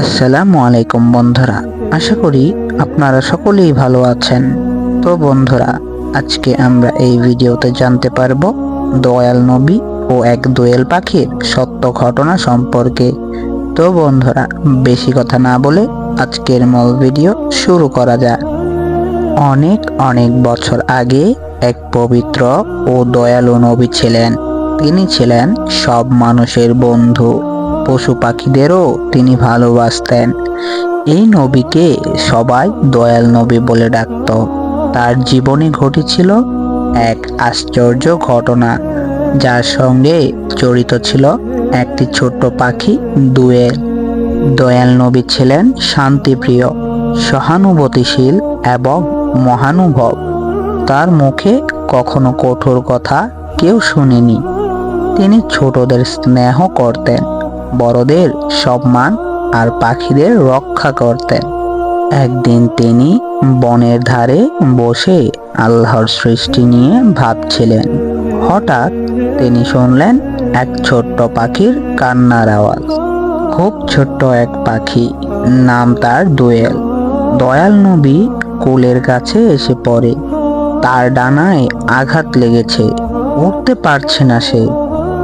আসসালামু আলাইকুম বন্ধুরা, আশা করি আপনারা সকলেই ভালো আছেন। তো বন্ধুরা, আজকে আমরা এই ভিডিওতে জানতে পারব দয়াল নবী ও এক দোয়েল পাখির সত্য ঘটনা সম্পর্কে। তো বন্ধুরা, বেশি কথা না বলে আজকের মূল ভিডিও শুরু করা যাক। অনেক অনেক বছর আগে এক পবিত্র ও দয়ালু নবী ছিলেন। তিনি ছিলেন সব মানুষের বন্ধু। পশু পাখিদেরও তিনি ভালোবাসতেন। এই নবীকে সবাই দয়াল নবী বলে ডাকত। তার জীবনে ঘটেছিল এক আশ্চর্য ঘটনা। যার সঙ্গে জড়িত ছিল একটি ছোট্ট পাখি দুয়েল দয়াল নবী ছিলেন শান্তিপ্রিয়, সহানুভূতিশীল এবং মহানুভব। তার মুখে কখনো কঠোর কথা কেউ শুনেনি। তিনি ছোটদের স্নেহ করতেন। বড়দের সম্মান আর পাখিদের রক্ষা করতেন। একদিন তিনি বনের ধারে বসে আল্লাহর সৃষ্টি নিয়ে ভাবছিলেন। হঠাৎ তিনি শুনলেন এক ছোট্ট পাখির কান্নার আওয়াজ। খুব ছোট্ট এক পাখি, নাম তার দোয়েল। দয়াল নবী কুলের কাছে এসে পড়ে। তার ডানায় আঘাত লেগেছে, উঠতে পারছে না সে।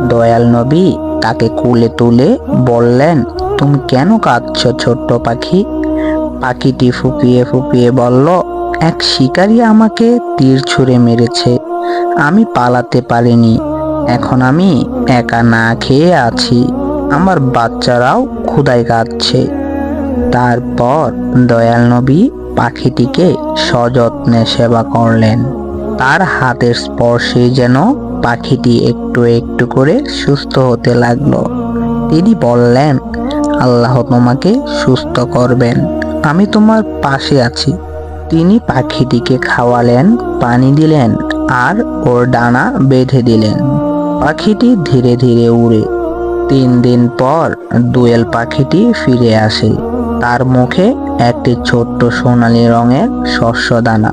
দয়াল নবী তাকে কুলে তুলে বললেন, তুমি কেন কাঁদছ ছোট্ট পাখি? পাখিটি ফুপিয়ে ফুপিয়ে বলল, এক শিকারী আমাকে তীর ছুঁড়ে মেরেছে। আমি পালাতে পারিনি। এখন আমি একা না খেয়ে আছি। আমার বাচ্চারাও ক্ষুদায় কাঁদছে। তারপর দয়াল নবী পাখিটিকে সযত্নে সেবা করলেন। তার হাতের স্পর্শে যেন পাখিটি একটু একটু করে সুস্থ হতে লাগল। তিনি বললেন, আল্লাহ তোমাকে সুস্থ করবেন। আমি তোমার পাশে আছি। তিনি পাখিটিকে খাওয়ালেন, পানি দিলেন আর ওর ডানা বেঁধে দিলেন। পাখিটি ধীরে ধীরে উড়ে। তিন দিন পর দুয়েল পাখিটি ফিরে আসে। তার মুখে একটি ছোট্ট সোনালী রঙের শস্য দানা।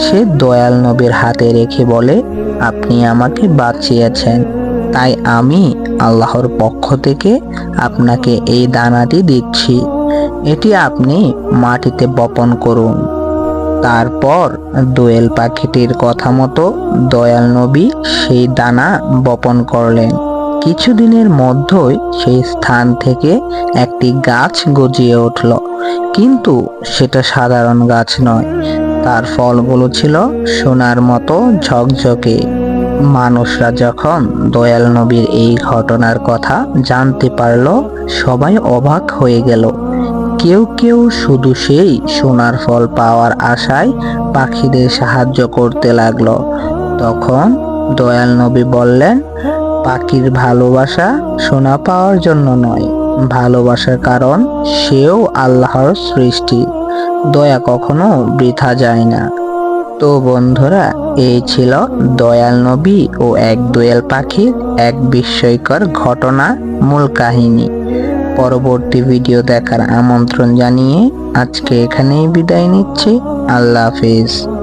সে দয়াল নবীর হাতে রেখে বলে, আপনি আমাকে বাঁচিয়েছেন। তাই আমি আল্লাহর পক্ষ থেকে আপনাকে এই দানাটি দিচ্ছি। এটি আপনি মাটিতে বপন করুন। তারপর দোয়েল পাখিটির কথা মতো দয়াল নবী সেই দানা বপন করলেন। কিছুদিনের মধ্যেই সেই স্থান থেকে একটি গাছ গজিয়ে উঠল। কিন্তু সেটা সাধারণ গাছ নয় তার ফলগুলো ছিল সোনার মতো ঝকঝকে। মানুষরা যখন দয়াল নবীর এই ঘটনার কথা জানতে পারল, সবাই অবাক হয়ে গেল। কেউ কেউ শুধু সেই সোনার ফল পাওয়ার আশায় পাখিদের সাহায্য করতে লাগল। তখন দয়াল নবী বললেন, পাখির ভালোবাসা সোনা পাওয়ার জন্য নয় ভালোবাসার কারণ সেও আল্লাহর সৃষ্টি। দয়া কখনো বৃথা যায় না। তো বন্ধুরা, এই ছিল দয়াল নবী ও এক দয়াল পাখির এক বিস্ময়কর ঘটনা, মূল কাহিনী। পরবর্তী ভিডিও দেখার আমন্ত্রণ জানিয়ে আজকে এখানেই বিদায় নিচ্ছি। আল্লাহ হাফিজ।